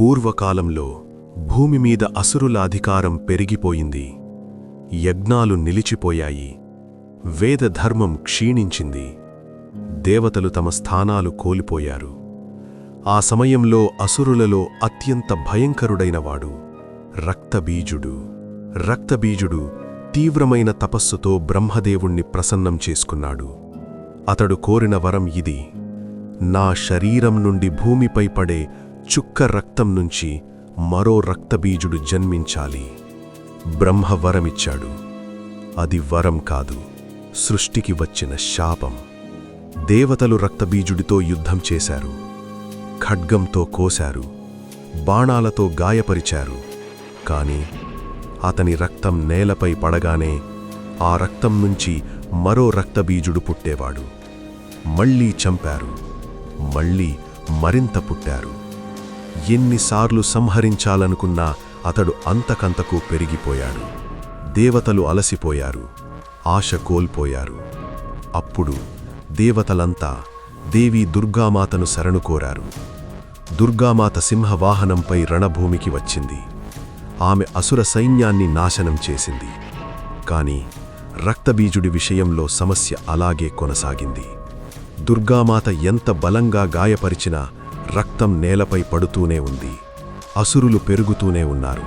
పూర్వకాలంలో భూమి మీద అసురుల అధికారం పెరిగిపోయింది. యజ్ఞాలు నిలిచిపోయాయి. వేదధర్మం క్షీణించింది. దేవతలు తమ స్థానాలు కోల్పోయారు. ఆ సమయంలో అసురులలో అత్యంత భయంకరుడైనవాడు రక్తబీజుడు. రక్తబీజుడు తీవ్రమైన తపస్సుతో బ్రహ్మదేవుణ్ణి ప్రసన్నం చేసుకున్నాడు. అతడు కోరిన వరం ఇది. నా శరీరం నుండి భూమిపై పడే చుక్క రక్తం నుంచి మరో రక్తబీజుడు జన్మించాలి. బ్రహ్మ వరమిచ్చాడు అది వరం కాదు. సృష్టికి వచ్చిన శాపం. దేవతలు రక్తబీజుడితో యుద్ధం చేశారు. ఖడ్గంతో కోశారు. బాణాలతో గాయపరిచారు. కాని అతని రక్తం నేలపై పడగానే ఆ రక్తం నుంచి మరో రక్తబీజుడు పుట్టేవాడు. మళ్ళీ చంపారు. మళ్ళీ మరింత పుట్టారు. ఎన్నిసార్లు సంహరించాలనుకున్నా అతడు అంతకంతకు పెరిగిపోయాడు. దేవతలు అలసిపోయారు. ఆశ కోల్పోయారు. అప్పుడు దేవతలంతా దేవి దుర్గామాతను శరణు కోరారు. దుర్గామాత సింహవాహనంపై రణభూమికి వచ్చింది. ఆమె అసుర సైన్యాన్ని నాశనం చేసింది. కాని రక్తబీజుడి విషయంలో సమస్య అలాగే కొనసాగింది. దుర్గామాత ఎంత బలంగా గాయపరిచినా రక్తం నేలపై పడుతూనే ఉంది. అసురులు పెరుగుతూనే ఉన్నారు.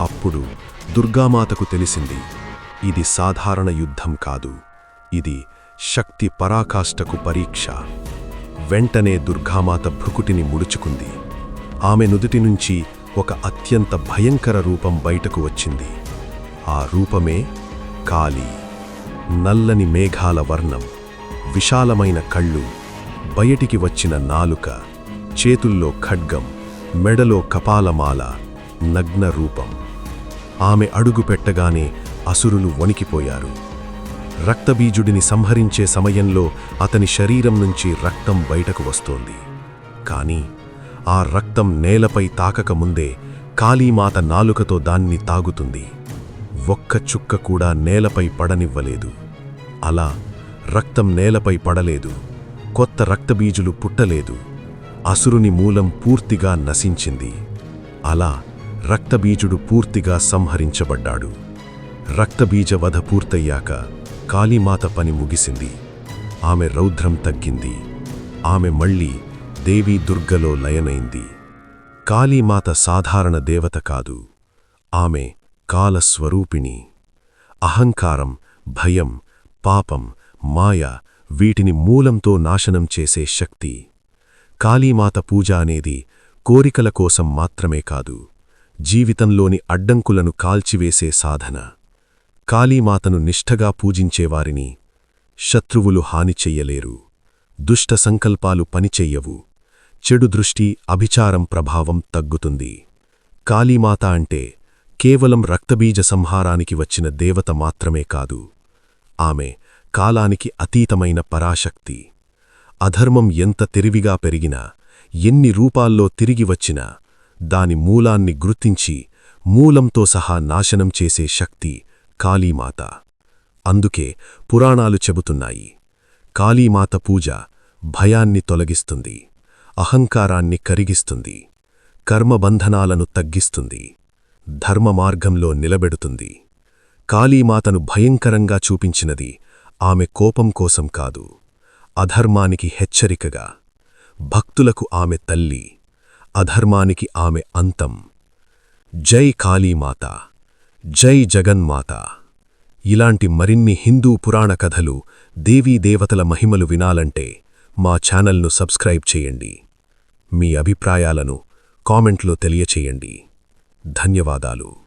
అప్పుడు దుర్గామాతకు తెలిసింది ఇది సాధారణ యుద్ధం కాదు. ఇది శక్తి పరాకాష్ఠకు పరీక్ష. వెంటనే దుర్గామాత భృకుటిని ముడుచుకుంది. ఆమె నుదుటి నుంచి ఒక అత్యంత భయంకర రూపం బయటకు వచ్చింది. ఆ రూపమే కాళీ నల్లని మేఘాల వర్ణం విశాలమైన కళ్ళు బయటికి వచ్చిన నాలుక. చేతుల్లో ఖడ్గం మెడలో కపాలమాల నగ్న రూపం. ఆమె అడుగు పెట్టగానే అసురులు వణికిపోయారు. రక్తబీజుడిని సంహరించే సమయంలో అతని శరీరం నుంచి రక్తం బయటకు వస్తోంది. కాని ఆ రక్తం నేలపై తాకకముందే కాళీమాత నాలుకతో దాన్ని తాగుతుంది. ఒక్క చుక్క కూడా నేలపై పడనివ్వలేదు. అలా రక్తం నేలపై పడలేదు. కొత్త రక్తబీజులు పుట్టలేదు. అసురుని మూలం పూర్తిగా నశించింది. అలా రక్తబీజుడు పూర్తిగా సంహరించబడ్డాడు. రక్తబీజ వధ పూర్తయ్యాక కాళీమాత పని ముగిసింది. ఆమె రౌద్రం తగ్గింది. ఆమె మళ్ళీ దేవీ దుర్గలో లయనైంది. కాళీమాత సాధారణ దేవత కాదు. ఆమె కాలస్వరూపిణి. అహంకారం భయం పాపం మాయ వీటిని మూలంతో నాశనం చేసే శక్తి కాళీమాత పూజ అనేది కోరికల కోసం మాత్రమే కాదు జీవితంలోని అడ్డంకులను కాల్చివేసే సాధన. కాళీమాతను నిష్ఠగా పూజించేవారిని శత్రువులు హాని చెయ్యలేరు దుష్ట సంకల్పాలు పనిచెయ్యవు చెడు దృష్టి అభిచారం ప్రభావం తగ్గుతుంది. కాళీమాత అంటే కేవలం రక్తబీజ సంహారానికి వచ్చిన దేవత మాత్రమే కాదు ఆమె కాలానికి అతీతమైన పరాశక్తి. అధర్మం ఎంత తెలివిగా పెరిగినా ఎన్ని రూపాల్లో తిరిగి వచ్చినా దాని మూలాన్ని గుర్తించి మూలంతో సహా నాశనం చేసే శక్తి కాళీమాత. అందుకే పురాణాలు చెబుతున్నాయి కాళీమాత పూజ భయాన్ని తొలగిస్తుంది అహంకారాన్ని కరిగిస్తుంది కర్మబంధనాలను తగ్గిస్తుంది ధర్మ మార్గంలో నిలబెడుతుంది. కాళీమాతను భయంకరంగా చూపించినది ఆమె కోపం కోసం కాదు. అధర్మానికి హెచ్చరికగా భక్తులకు ఆమె తల్లి అధర్మానికి ఆమె అంతం. జై కాళీమాత జై జగన్మాత. ఇలాంటి మరిన్ని హిందూ పురాణ కథలు దేవతల మహిమలు వినాలంటే మా ఛానల్ను సబ్స్క్రైబ్ చేయండి. మీ అభిప్రాయాలను కామెంట్లో తెలియచేయండి. ధన్యవాదాలు.